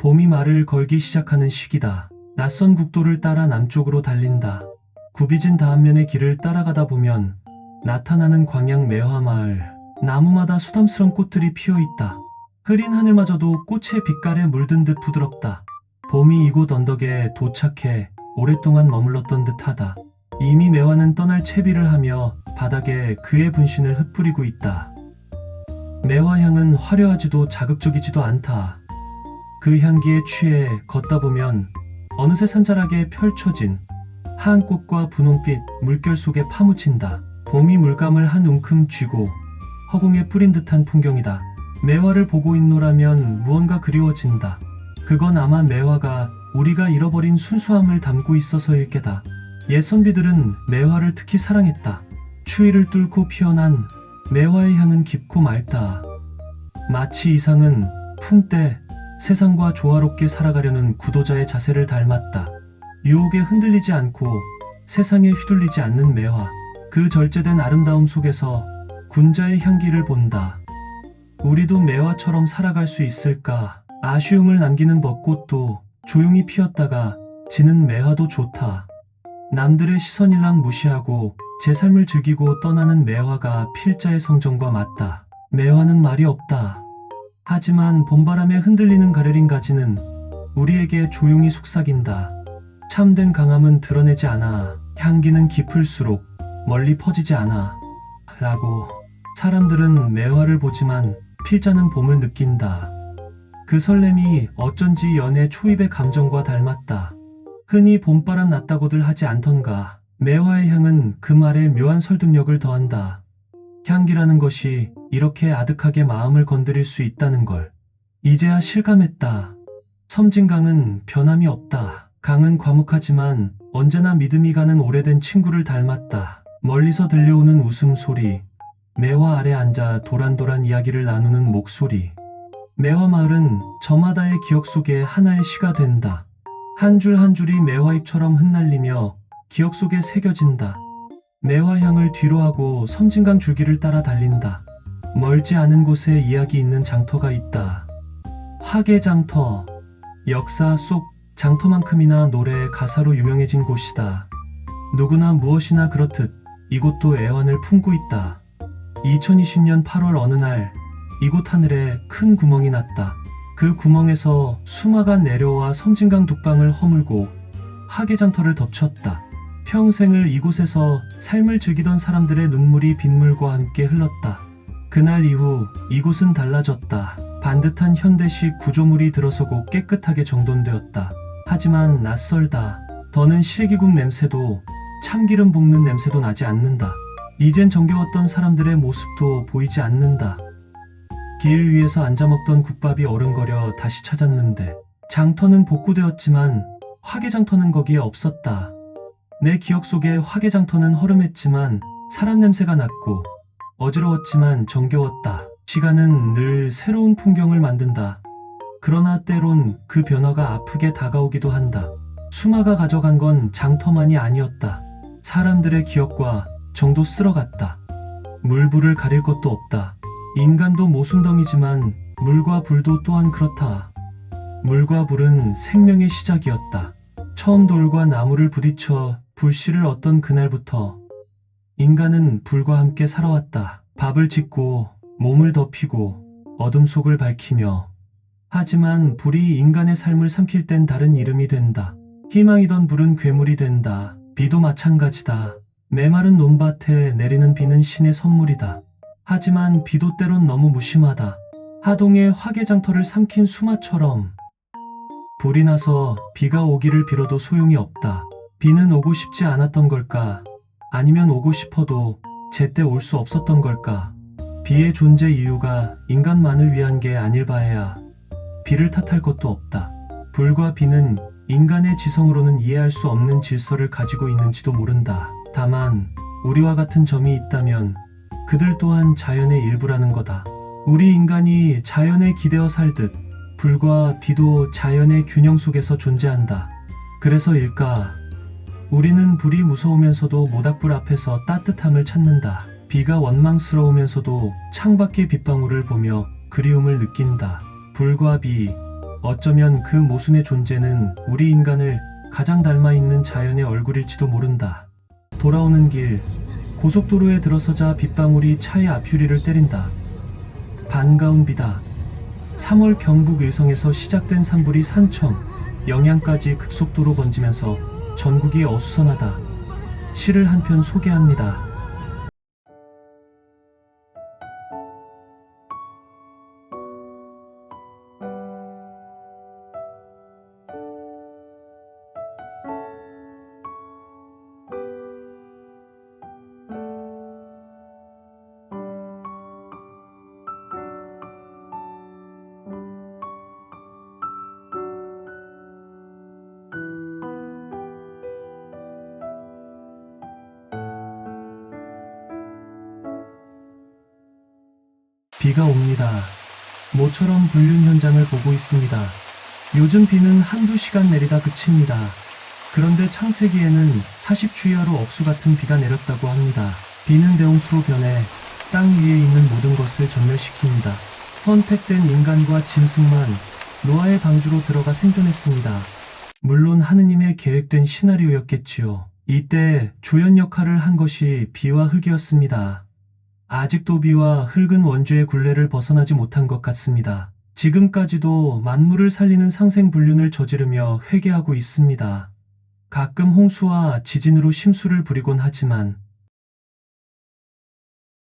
봄이 말을 걸기 시작하는 시기다. 낯선 국도를 따라 남쪽으로 달린다. 굽이진 다한면의 길을 따라가다 보면 나타나는 광양 매화마을. 나무마다 수담스런 꽃들이 피어 있다. 흐린 하늘마저도 꽃의 빛깔에 물든 듯 부드럽다. 봄이 이곳 언덕에 도착해 오랫동안 머물렀던 듯하다. 이미 매화는 떠날 채비를 하며 바닥에 그의 분신을 흩뿌리고 있다. 매화향은 화려하지도 자극적이지도 않다. 그 향기에 취해 걷다 보면 어느새 산자락에 펼쳐진 하얀 꽃과 분홍빛 물결 속에 파묻힌다. 봄이 물감을 한 움큼 쥐고 허공에 뿌린 듯한 풍경이다. 매화를 보고 있노라면 무언가 그리워진다. 그건 아마 매화가 우리가 잃어버린 순수함을 담고 있어서일 게다. 옛 선비들은 매화를 특히 사랑했다. 추위를 뚫고 피어난 매화의 향은 깊고 맑다. 마치 이상은 품때 세상과 조화롭게 살아가려는 구도자의 자세를 닮았다. 유혹에 흔들리지 않고 세상에 휘둘리지 않는 매화. 그 절제된 아름다움 속에서 군자의 향기를 본다. 우리도 매화처럼 살아갈 수 있을까? 아쉬움을 남기는 벚꽃도 조용히 피었다가 지는 매화도 좋다. 남들의 시선일랑 무시하고 제 삶을 즐기고 떠나는 매화가 필자의 성정과 맞다. 매화는 말이 없다. 하지만 봄바람에 흔들리는 가려린 가지는 우리에게 조용히 속삭인다. 참된 강함은 드러내지 않아. 향기는 깊을수록 멀리 퍼지지 않아. 라고 사람들은 매화를 보지만 필자는 봄을 느낀다. 그 설렘이 어쩐지 연애 초입의 감정과 닮았다. 흔히 봄바람 났다고들 하지 않던가. 매화의 향은 그 말에 묘한 설득력을 더한다. 향기라는 것이 이렇게 아득하게 마음을 건드릴 수 있다는 걸. 이제야 실감했다. 섬진강은 변함이 없다. 강은 과묵하지만 언제나 믿음이 가는 오래된 친구를 닮았다. 멀리서 들려오는 웃음소리, 매화 아래 앉아 도란도란 이야기를 나누는 목소리. 매화 마을은 저마다의 기억 속에 하나의 시가 된다. 한 줄 한 줄이 매화잎처럼 흩날리며 기억 속에 새겨진다. 매화향을 뒤로하고 섬진강 줄기를 따라 달린다. 멀지 않은 곳에 이야기 있는 장터가 있다. 화계장터. 역사 속 장터만큼이나 노래 가사로 유명해진 곳이다. 누구나 무엇이나 그렇듯 이곳도 애환을 품고 있다. 2020년 8월 어느 날 이곳 하늘에 큰 구멍이 났다. 그 구멍에서 수마가 내려와 섬진강 독방을 허물고 하계장터를 덮쳤다. 평생을 이곳에서 삶을 즐기던 사람들의 눈물이 빗물과 함께 흘렀다. 그날 이후 이곳은 달라졌다. 반듯한 현대식 구조물이 들어서고 깨끗하게 정돈되었다. 하지만 낯설다. 더는 실기국 냄새도 참기름 볶는 냄새도 나지 않는다. 이젠 정겨웠던 사람들의 모습도 보이지 않는다. 길 위에서 앉아 먹던 국밥이 어른거려 다시 찾았는데 장터는 복구되었지만 화계장터는 거기에 없었다. 내 기억 속에 화계장터는 허름했지만 사람 냄새가 났고 어지러웠지만 정겨웠다. 시간은 늘 새로운 풍경을 만든다. 그러나 때론 그 변화가 아프게 다가오기도 한다. 수마가 가져간 건 장터만이 아니었다. 사람들의 기억과 정도 쓸어갔다. 물불을 가릴 것도 없다. 인간도 모순덩이지만 물과 불도 또한 그렇다. 물과 불은 생명의 시작이었다. 처음 돌과 나무를 부딪혀 불씨를 얻던 그날부터 인간은 불과 함께 살아왔다. 밥을 짓고 몸을 덮이고 어둠 속을 밝히며 하지만 불이 인간의 삶을 삼킬 땐 다른 이름이 된다. 희망이던 불은 괴물이 된다. 비도 마찬가지다. 메마른 논밭에 내리는 비는 신의 선물이다. 하지만 비도 때론 너무 무심하다. 하동의 화계장터를 삼킨 수마처럼 불이 나서 비가 오기를 빌어도 소용이 없다. 비는 오고 싶지 않았던 걸까? 아니면 오고 싶어도 제때 올 수 없었던 걸까? 비의 존재 이유가 인간만을 위한 게 아닐 바에야 비를 탓할 것도 없다. 불과 비는 인간의 지성으로는 이해할 수 없는 질서를 가지고 있는지도 모른다. 다만 우리와 같은 점이 있다면 그들 또한 자연의 일부라는 거다. 우리 인간이 자연에 기대어 살듯 불과 비도 자연의 균형 속에서 존재한다. 그래서일까? 우리는 불이 무서우면서도 모닥불 앞에서 따뜻함을 찾는다. 비가 원망스러우면서도 창밖의 빗방울을 보며 그리움을 느낀다. 불과 비, 어쩌면 그 모순의 존재는 우리 인간을 가장 닮아 있는 자연의 얼굴일지도 모른다. 돌아오는 길, 고속도로에 들어서자 빗방울이 차의 앞유리를 때린다. 반가운 비다. 3월 경북 의성에서 시작된 산불이 산청, 영양까지 급속도로 번지면서 전국이 어수선하다. 시를 한 편 소개합니다. 비가 옵니다. 모처럼 불륜 현장을 보고 있습니다. 요즘 비는 한두 시간 내리다 그칩니다. 그런데 창세기에는 40주야로 억수 같은 비가 내렸다고 합니다. 비는 대홍수로 변해 땅 위에 있는 모든 것을 전멸시킵니다. 선택된 인간과 짐승만 노아의 방주로 들어가 생존했습니다. 물론 하느님의 계획된 시나리오였겠지요. 이때 조연 역할을 한 것이 비와 흙이었습니다. 아직 도 비와 흙은 원주의 굴레를 벗어나지 못한 것 같습니다. 지금까지도 만물을 살리는 상생불륜을 저지르며 회개하고 있습니다. 가끔 홍수와 지진으로 심수를 부리곤 하지만